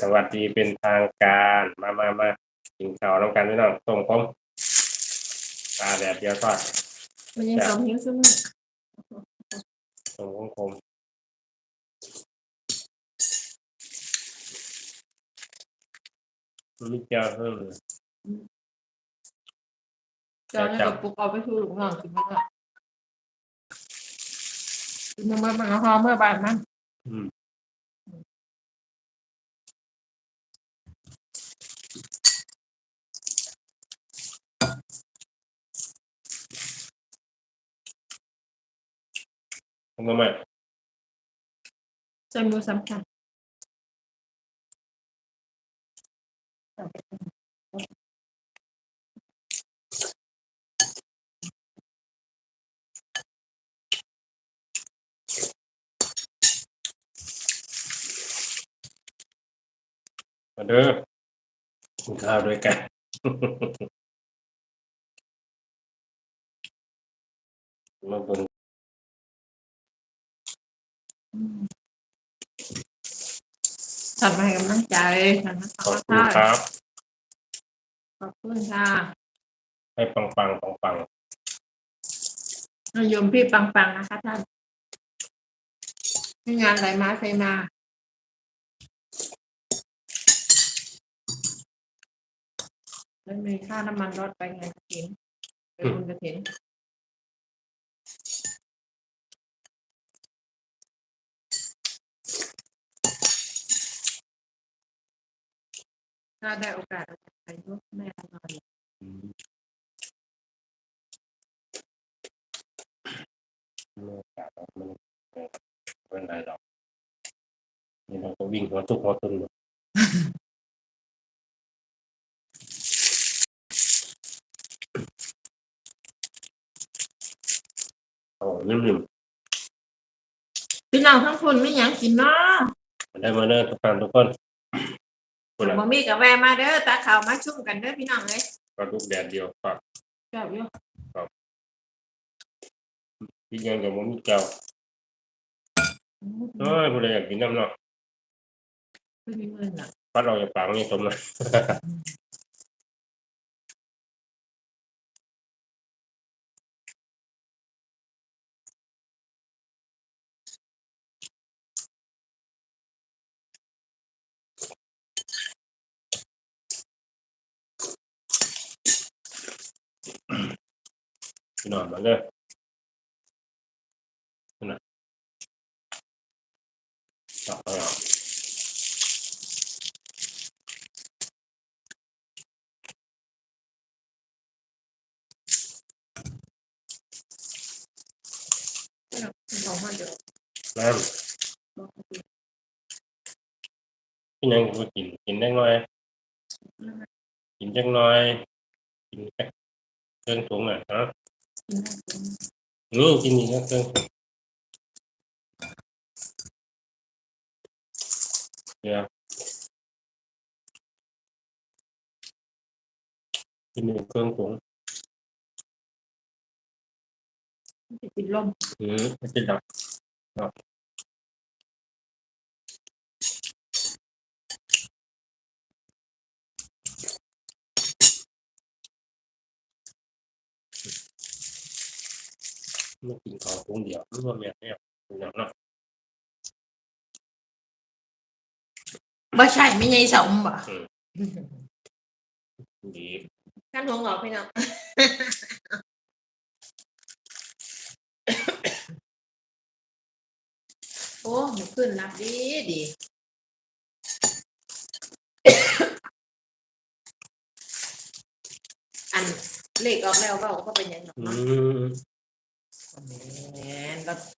สวัสดีเป็นทางการ มามามากินข้าวน้ำกันพี่น้องต้มผมปลาแดดเดียวทอดมันยังสมหิวซึ่งมือต้มผมคมมันมีเจียวเพิ่มเลยจอนนี้กับปุกเอาไปคือหลุมหลังกินมันอะกินมันมันหอมเมื่อบานมันอืมผมก็ไม่จนดูสำคัญมาเด้อกิ นข้าวด้วยกันมาเบิ่ง ทำให้กำลังใจทำให้ขอบกำลังคุณใจครับ ขอบคุณค่ะ ให้ปังปังปังปังนายมพี่ปังๆนะคะท่านมีงานอะไรมาใส่มาแล้วมีค่าน้ำมันรถไปไงกระถินไปบุญกระถิน ถ้าได้โอกาสไปยกแม่หน่อยไม่โอกามันไม่เป็นไรหรอกนี่เราก็วิ่งหัวทุกหัวตุนอยู่โอ้นิ่มๆพี่น้องทั้งคนไม่หยังกินเนาะมาได้มาเด้อทุกท่านทุกคน คุณอะบ่มีกับแวะมาเด้อตาขาวมาชุ่มกันเด้อพี่น้องเอ้ยก็ลูกแดดเดียวฝากชอบอยู่พี่ยังกับมันมีเจ้าเอ้ยผู้ใดอยากกินน้ำเนาะไม่มีเงินอะพัดเราจะปากนี่สมเลย พี่นอนมาเลยนั่นน่ะต่อไปอะของมันเดี๋ยวน้บอกให้กินำพี่ยังก็กินกินได้น้อย กินจังน้อย กินแค่เครื่องถุงอะฮะกินได้ รู้กินอีกนะเครื่องเดี๋ยวกินอีกเครื่องถุงได้กินลมอืมติดดับครับะไม่กินของถุงเดียวรู้ว่าแม่เนี่ยอย่างเนาะบ่ใช่ไม่ใช่สมบ่ดีขั้นหงหรอพี่น้องโอ้หนูขึ้นรับดีดีอันเลขออกแล้วก็ก็เป็นอยังไงอืเน Man, that's